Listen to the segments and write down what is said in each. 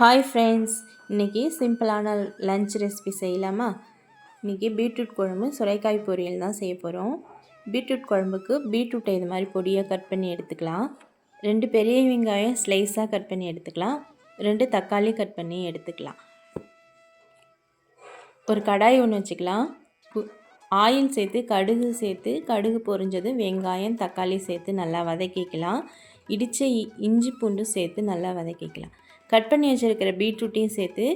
Hi friends இன்றைக்கி சிம்பிளான lunch recipe செய்யலாமா? இன்றைக்கி பீட்ரூட் குழம்பு சுரைக்காய் பொரியல் தான் செய்ய போகிறோம் பீட்ரூட் குழம்புக்கு பீட்ரூட்டை இது மாதிரி பொடியாக கட் பண்ணி எடுத்துக்கலாம். ரெண்டு பெரிய வெங்காயம் ஸ்லைஸாக கட் பண்ணி எடுத்துக்கலாம். ரெண்டு தக்காளி கட் பண்ணி எடுத்துக்கலாம். ஒரு கடாய் ஒன்று வச்சுக்கலாம். ஆயில் சேர்த்து கடுகு சேர்த்து கடுகு பொரிஞ்சதும் வெங்காயம் தக்காளி சேர்த்து நல்லா வதக்கிக்கலாம். இடித்த இஞ்சி பூண்டு சேர்த்து நல்லா வதக்கிக்கலாம். கட் பண்ணி வச்சுருக்கிற பீட்ரூட்டையும் சேர்த்து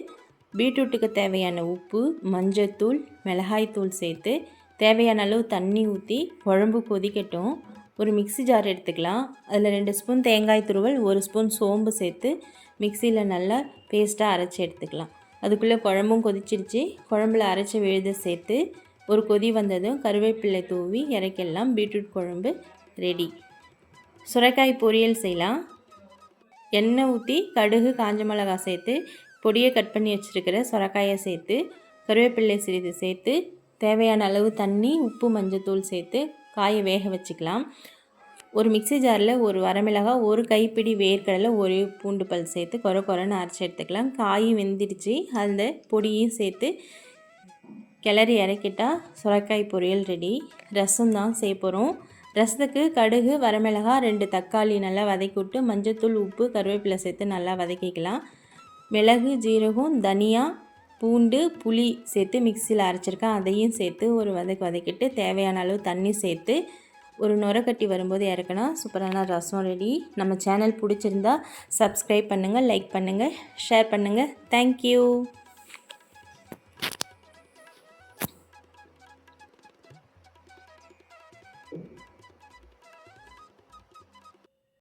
பீட்ரூட்டுக்கு தேவையான உப்பு மஞ்சத்தூள் மிளகாய்த்தூள் சேர்த்து தேவையான அளவு தண்ணி ஊற்றி குழம்பு கொதிக்கட்டும். ஒரு மிக்சி ஜார் எடுத்துக்கலாம். அதில் ரெண்டு ஸ்பூன் தேங்காய் துருவல் ஒரு ஸ்பூன் சோம்பு சேர்த்து மிக்சியில் நல்லா பேஸ்ட்டாக அரைச்சி எடுத்துக்கலாம். அதுக்குள்ளே குழம்பும் கொதிச்சிருச்சு. குழம்புல அரைச்சி விழுத சேர்த்து ஒரு கொதி வந்ததும் கருவேப்பிள்ளை தூவி இறக்கிடலாம். பீட்ரூட் குழம்பு ரெடி. சுரைக்காய் பொரியல் செய்யலாம். எண்ணெய் ஊற்றி கடுகு காஞ்ச மிளகா சேர்த்து பொடியை கட் பண்ணி வச்சுருக்கிற சுரைக்காயை சேர்த்து கருவேப்பிள்ளை சிறிது சேர்த்து தேவையான அளவு தண்ணி உப்பு மஞ்சத்தூள் சேர்த்து காயை வேக வச்சுக்கலாம். ஒரு மிக்சி ஜாரில் ஒரு வரமிளகாய் ஒரு கைப்பிடி வேர்க்கடலை ஒரு பூண்டு பல் சேர்த்து கொர கொரன்னு அரைச்சி எடுத்துக்கலாம். காயும் வெந்திடுச்சு அந்த பொடியும் சேர்த்து கிளறி இறக்கிட்டால் சுரக்காய் பொரியல் ரெடி. ரசம் தான் செய்ய போகிறோம் ரசத்துக்கு கடுகு வரமிளகாய் ரெண்டு தக்காளி நல்லா வதக்கி விட்டு மஞ்சத்தூள் உப்பு கருவேப்பிலை சேர்த்து நல்லா வதக்கிக்கலாம். மிளகு ஜீரகம் தனியா பூண்டு புளி சேர்த்து மிக்சியில் அரைச்சிருக்கேன். அதையும் சேர்த்து ஒரு வதக்கி வதக்கிட்டு தேவையான அளவு தண்ணி சேர்த்து ஒரு நுரக்கட்டி வரும்போது இறக்கணும். சூப்பரான ரசம் ரெடி. நம்ம சேனல் பிடிச்சிருந்தா சப்ஸ்கிரைப் பண்ணுங்கள் லைக் பண்ணுங்கள் ஷேர் பண்ணுங்கள் தேங்க்யூ